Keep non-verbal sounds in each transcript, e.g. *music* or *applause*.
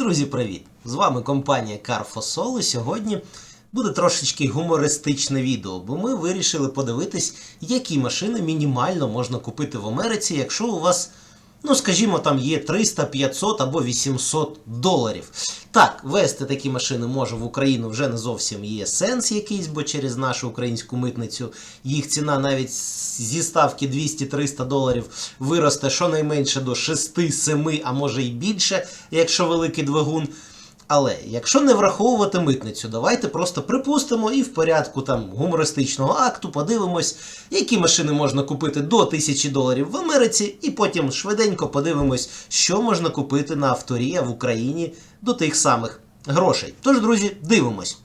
Друзі, привіт! З вами компанія Carfosol і сьогодні буде трошечки гумористичне відео, бо ми вирішили подивитись, які машини мінімально можна купити в Америці, якщо у вас, ну скажімо, там є 300, 500 або 800 доларів. Так, вести такі машини може в Україну вже не зовсім є сенс якийсь, бо через нашу українську митницю їх ціна навіть зі ставки 200-300 доларів виросте щонайменше до 6-7, а може і більше, якщо великий двигун. Але якщо не враховувати митницю, давайте просто припустимо і в порядку там гумористичного акту подивимось, які машини можна купити до 1000 доларів в Америці, і потім швиденько подивимось, що можна купити на авторія в Україні до тих самих грошей. Тож, друзі, дивимось.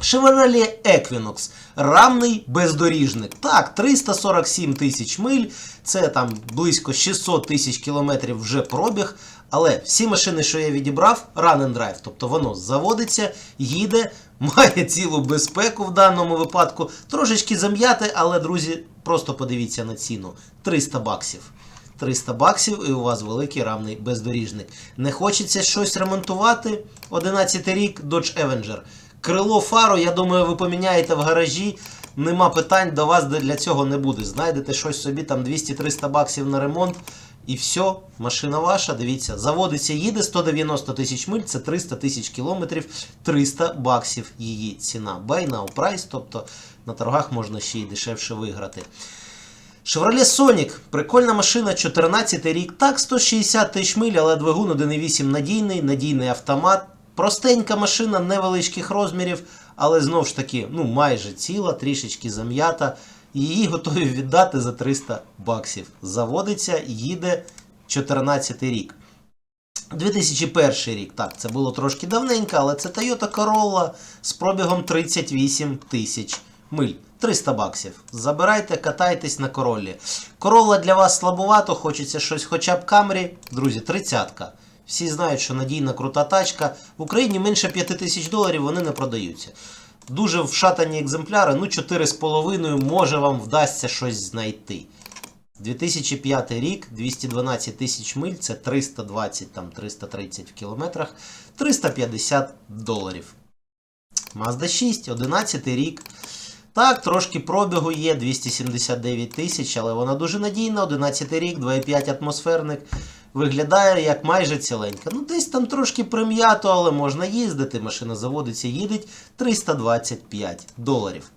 Chevrolet Equinox. Рамний бездоріжник. Так, 347 тисяч миль, це там близько 600 тисяч кілометрів вже пробіг. Але всі машини, що я відібрав, run and drive. Тобто воно заводиться, їде, *laughs* має цілу безпеку в даному випадку. Трошечки зам'яте, але, друзі, просто подивіться на ціну: 300 баксів. 300 баксів і у вас великий рамний бездоріжник. Не хочеться щось ремонтувати. 11 рік Dodge Avenger. Крило фару, я думаю, ви поміняєте в гаражі. Нема питань до вас для цього не буде. Знайдете щось собі там 200-300 баксів на ремонт. І все, машина ваша, дивіться, заводиться, їде 190 тисяч миль, це 300 тисяч кілометрів, 300 баксів її ціна. Buy now price, тобто на торгах можна ще й дешевше виграти. Chevrolet Sonic, прикольна машина, 14 рік. Так, 160 тисяч миль, але двигун 1.8 надійний, надійний автомат. Простенька машина невеличких розмірів, але знову ж таки, ну майже ціла, трішечки зам'ята. Її готові віддати за 300 баксів. Заводиться, їде 14 рік. 2001 рік. Так, це було трошки давненько, але це Toyota Corolla з пробігом 38 тисяч миль. 300 баксів. Забирайте, катайтесь на королі. Corolla для вас слабувато, хочеться щось хоча б Камрі. Друзі, 30-ка. Всі знають, що надійна крута тачка. В Україні менше 5 тисяч доларів вони не продаються. Дуже вшатані екземпляри, ну 4,5 може вам вдасться щось знайти. 2005 рік, 212 тисяч миль, це 320, там 330 в кілометрах, 350 доларів. Mazda 6, 11 рік. Так, трошки пробігу є, 279 тисяч, але вона дуже надійна, 11 рік, 2,5 атмосферник. Виглядає як майже ціленька. Ну, десь там трошки прим'ято, але можна їздити. Машина заводиться, їдеть 325 доларів.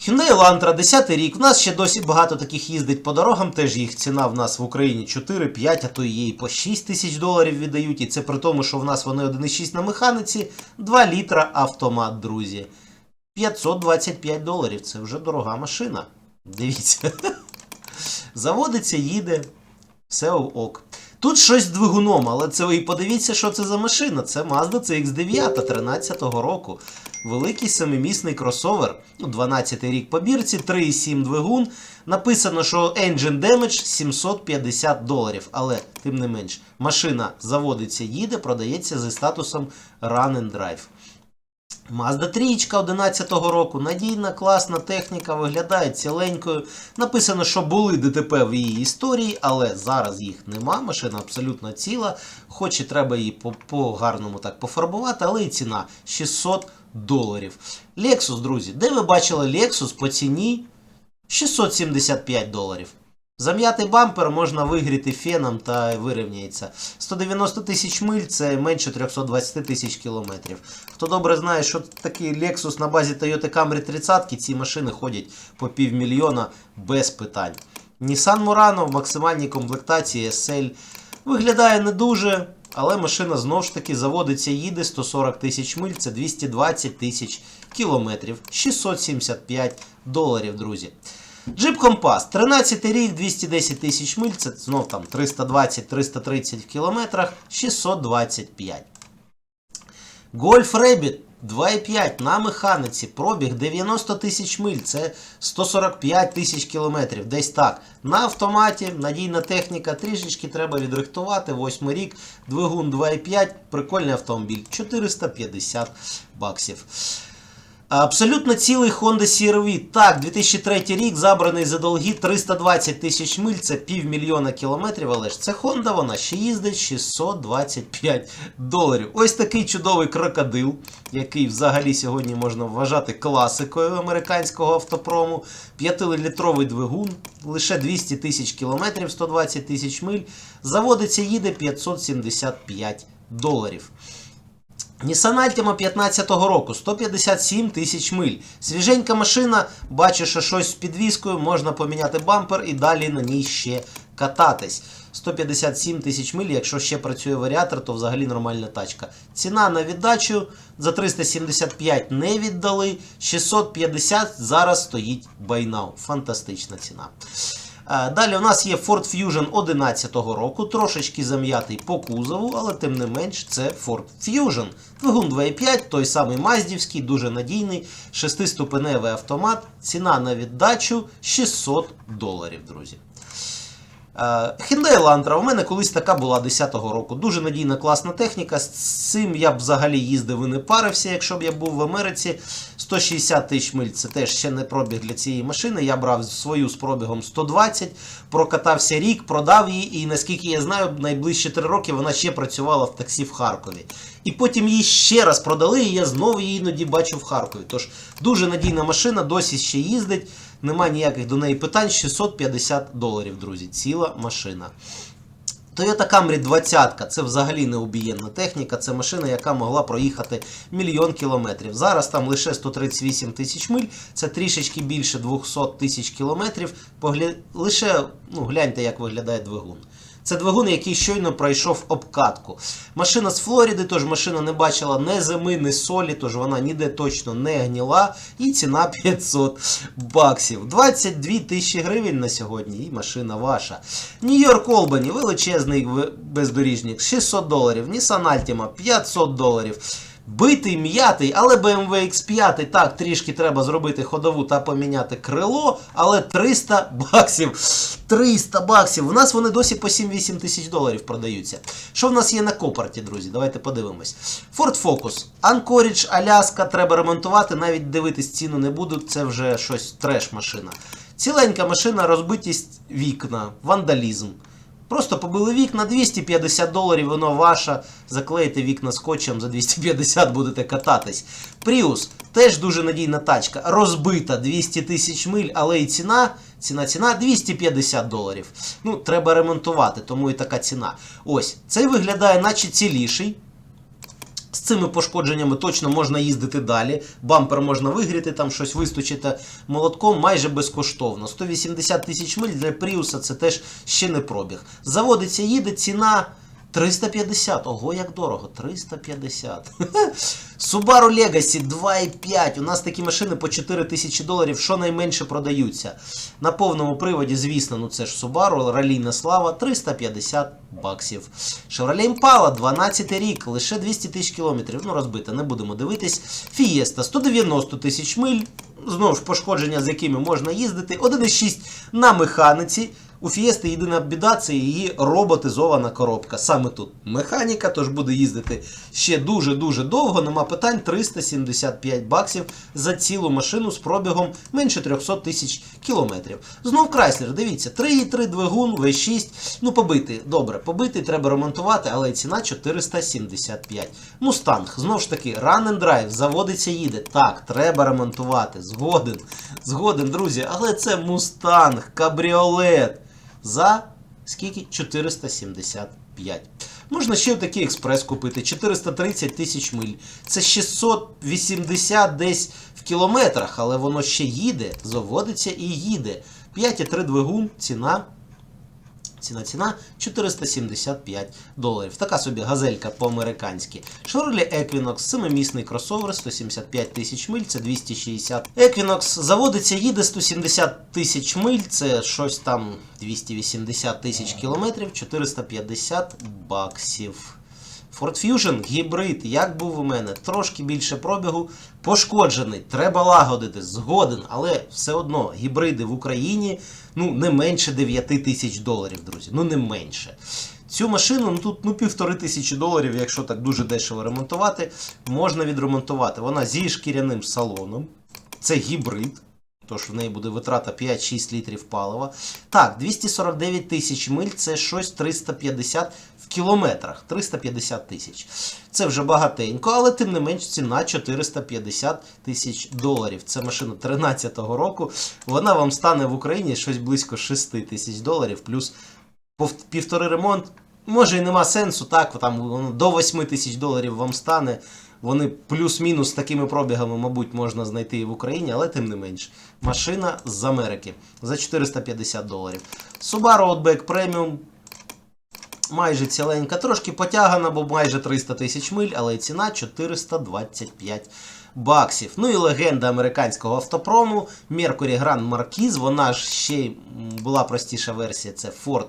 Hyundai Elantra, 10 рік. У нас ще досі багато таких їздить по дорогам. Теж їх ціна в нас в Україні 4, 5, а то і по 6 тисяч доларів віддають. І це при тому, що в нас вони 1,6 на механіці, 2 літра автомат, друзі. 525 доларів. Це вже дорога машина. Дивіться. *laughs* Заводиться, їде. Все ок. Тут щось з двигуном, але це ви подивіться, що це за машина. Це Mazda CX9 13-го року. Великий семимісний кросовер. Ну, 12 рік по бірці, 3,7 двигун. Написано, що Engine Damage 750 доларів. Але, тим не менш, машина заводиться, їде, продається зі статусом Run and Drive. Mazda 3 11-го року, надійна, класна техніка, виглядає ціленькою. Написано, що були ДТП в її історії, але зараз їх нема. Машина абсолютно ціла. Хоч і треба її по-гарному так пофарбувати, але і ціна 600 доларів. Lexus, друзі, де ви бачили Lexus по ціні 675 доларів. Зам'ятий бампер можна вигріти феном та вирівняється. 190 тисяч миль це менше 320 тисяч кілометрів. Хто добре знає, що такий Lexus на базі Toyota Camry 30 ці машини ходять по півмільйона без питань. Nissan Murano в максимальній комплектації SL виглядає не дуже, але машина знову ж таки заводиться, їде 140 тисяч миль, це 220 тисяч кілометрів. 675 доларів, друзі. Джип Компас, 13 рік, 210 тисяч миль, це знов там 320-330 в кілометрах, 625. Golf Rabbit 2,5 на механіці, пробіг 90 тисяч миль, це 145 тисяч кілометрів, десь так. На автоматі, надійна техніка, трішечки треба відрихтувати. 8 рік, двигун 2,5, прикольний автомобіль, 450 баксів. Абсолютно цілий Honda CR-V. Так, 2003 рік забраний за долги 320 тисяч миль, це півмільйона кілометрів, але ж це Honda, вона ще їздить 625 доларів. Ось такий чудовий крокодил, який взагалі сьогодні можна вважати класикою американського автопрому. 5-літровий двигун, лише 200 тисяч кілометрів, 120 тисяч миль. Заводиться, їде 575 доларів. Nissan Altima 15-го року, 157 тисяч миль. Свіженька машина, бачу, що щось з підвіскою, можна поміняти бампер і далі на ній ще кататись. 157 тисяч миль, якщо ще працює варіатор, то взагалі нормальна тачка. Ціна на віддачу за 375 не віддали. 650 зараз стоїть байнау. Фантастична ціна. Е, Далі у нас є Ford Fusion 11-го року, трошечки зам'ятий по кузову, але тим не менш це Ford Fusion. Двигун 2.5, той самий Маздівський, дуже надійний, шестиступеневий автомат. Ціна на віддачу 600 доларів, друзі. Е, Hyundai Elantra, у мене колись така була 10-го року. Дуже надійна, класна техніка. З цим я б взагалі їздив і не парився, якщо б я був в Америці. 160 тисяч миль це теж ще не пробіг для цієї машини. Я брав свою з пробігом 120, прокатався рік, продав її, і наскільки я знаю, найближчі 3 роки вона ще працювала в таксі в Харкові. І потім її ще раз продали, і я знову її іноді бачу в Харкові. Тож дуже надійна машина, досі ще їздить. Нема ніяких до неї питань. 650 доларів, друзі. Ціла машина. Toyota Camry 20 це взагалі необієнна техніка. Це машина, яка могла проїхати мільйон кілометрів. Зараз там лише 138 тисяч миль, це трішечки більше 200 тисяч кілометрів. Погля... Лише ну, гляньте, як виглядає двигун. Це двигун, який щойно пройшов обкатку. Машина з Флориди, тож машина не бачила ні зими, ні солі, тож вона ніде точно не гніла. І ціна *laughs* 500 баксів. 22 тисячі гривень на сьогодні, і машина ваша. Нью-Йорк Олбані, величезний бездоріжник, 600 доларів. Nissan Altima 500 доларів. Битий, м'ятий, але BMW X5, так, трішки треба зробити ходову та поміняти крило, але 300 баксів. 300 баксів. У нас вони досі по 7-8 тисяч доларів продаються. Що в нас є на копарті, друзі? Давайте подивимось. Ford Focus. Anchorage, Аляска, треба ремонтувати, навіть дивитись ціну не буду, це вже щось треш машина. Ціленька машина, розбитість вікна, вандалізм. Просто побили вікна 250 доларів, воно ваше. Заклеїте вікна скотчем за 250 будете кататись. Prius теж дуже надійна тачка. Розбита 200 тисяч миль, але і ціна. Ціна ціна 250 доларів. Ну, треба ремонтувати, тому і така ціна. Ось, цей виглядає, наче ціліший. З цими пошкодженнями точно можна їздити далі. Бампер можна вигріти, там щось вистучити молотком майже безкоштовно. 180 тисяч миль для Пріуса це теж ще не пробіг. Заводиться, їде, ціна 350. Ого, як дорого. 350. *laughs* Subaru Legacy 2,5. У нас такі машини по 4 тисячі доларів, що найменше продаються. На повному приводі, звісно, ну це ж Subaru, ралійна слава, 350 баксів. Chevrolet Impala, 12 рік, лише 200 тисяч кілометрів. Ну, розбита, не будемо дивитись. Fiesta, 190 тисяч миль. Знову ж пошкодження, з якими можна їздити. 1,6 на механіці. У Фієсти єдина біда це її роботизована коробка. Саме тут механіка, тож буде їздити ще дуже-дуже довго. Нема питань 375 баксів за цілу машину з пробігом менше 300 тисяч кілометрів. Знов Крайслер, дивіться, 3,3 двигун, V6. Ну, побитий, добре, побитий, треба ремонтувати, але ціна 475. Мустанг, знову ж таки, Run and Drive, заводиться, їде. Так, треба ремонтувати. Згоден. Згоден, друзі, але це Мустанг, кабріолет. За скільки? 475. Можна ще такий експрес купити. 430 тисяч миль. Це 680 десь в кілометрах, але воно ще їде, заводиться і їде. 5,3 двигун, ціна. Ціна ціна 475 доларів. Така собі газелька по-американськи. Chevrolet Equinox, семимісний кросовер, 175 тисяч миль, це 260. Equinox заводиться, їде 170 тисяч миль, це щось там 280 тисяч кілометрів, 450 баксів. Ford Fusion гібрид, як був у мене, трошки більше пробігу, пошкоджений, треба лагодити, згоден, але все одно гібриди в Україні ну, не менше 9 тисяч доларів, друзі. Ну не менше. Цю машину ну, тут ну, півтори тисячі доларів, якщо так дуже дешево ремонтувати, можна відремонтувати. Вона зі шкіряним салоном. Це гібрид. Тож в неї буде витрата 5-6 літрів палива. Так, 249 тисяч миль це щось 350 в кілометрах. 350 тисяч. Це вже багатенько, але тим не менш ціна 450 тисяч доларів. Це машина 13-го року. Вона вам стане в Україні щось близько 6 тисяч доларів, плюс півтори ремонт. Може і нема сенсу, так, там до 8 тисяч доларів вам стане. Вони плюс-мінус такими пробігами, мабуть, можна знайти і в Україні, але тим не менш. Машина з Америки за 450 доларів. Subaru Outback Premium майже ціленька, трошки потягана, бо майже 300 тисяч миль, але ціна 425 баксів. Ну і легенда американського автопрому Mercury Grand Marquis, вона ж ще була простіша версія, це Ford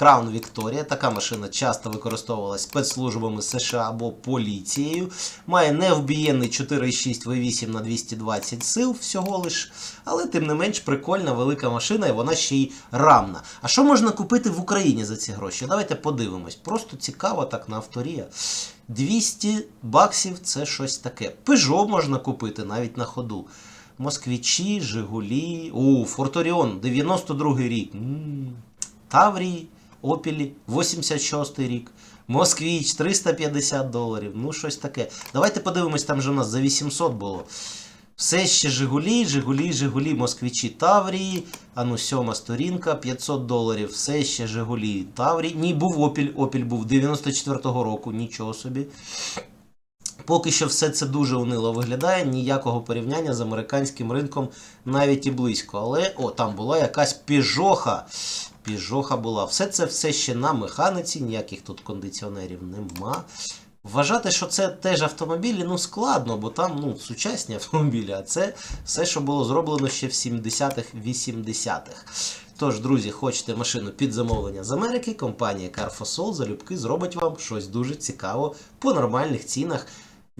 Crown Victoria. Така машина часто використовувалась спецслужбами США або поліцією. Має невбієнний 4,6 V8 на 220 сил всього лиш. Але тим не менш прикольна велика машина, і вона ще й рамна. А що можна купити в Україні за ці гроші? Давайте подивимось. Просто цікаво так на авторія. 200 баксів це щось таке. Peugeot можна купити навіть на ходу. Москвічі, Жигулі. О, Форторіон, 92 рік. М, Таврії, Опілі, 86 рік. Москвіч 350 доларів. Ну, щось таке. Давайте подивимось, там же у нас за 800 було. Все ще Жигулі, Жигулі, Жигулі, Москвічі, Таврії. А ну, сьома сторінка, 500 доларів. Все ще Жигулі, Таврії. Ні, був Опіль. Опіль був 94-го року, нічого собі. Поки що все це дуже унило виглядає, ніякого порівняння з американським ринком навіть і близько. Але о, там була якась піжоха. Піжоха була. Все це все ще на механіці, ніяких тут кондиціонерів нема. Вважати, що це теж автомобілі, ну складно, бо там ну, сучасні *laughs* автомобілі, а це все, що було зроблено ще в 70-х, 80-х. Тож, друзі, хочете машину під замовлення з Америки, компанія Carfosol залюбки зробить вам щось дуже цікаво по нормальних цінах.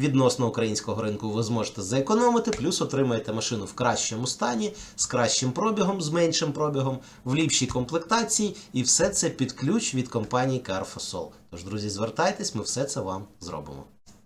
Відносно українського ринку ви зможете зекономити, плюс отримаєте машину в кращому стані, з кращим пробігом, з меншим пробігом, в ліпшій комплектації, і все це під ключ від компанії Carfosol. Тож, друзі, звертайтесь, ми все це вам зробимо.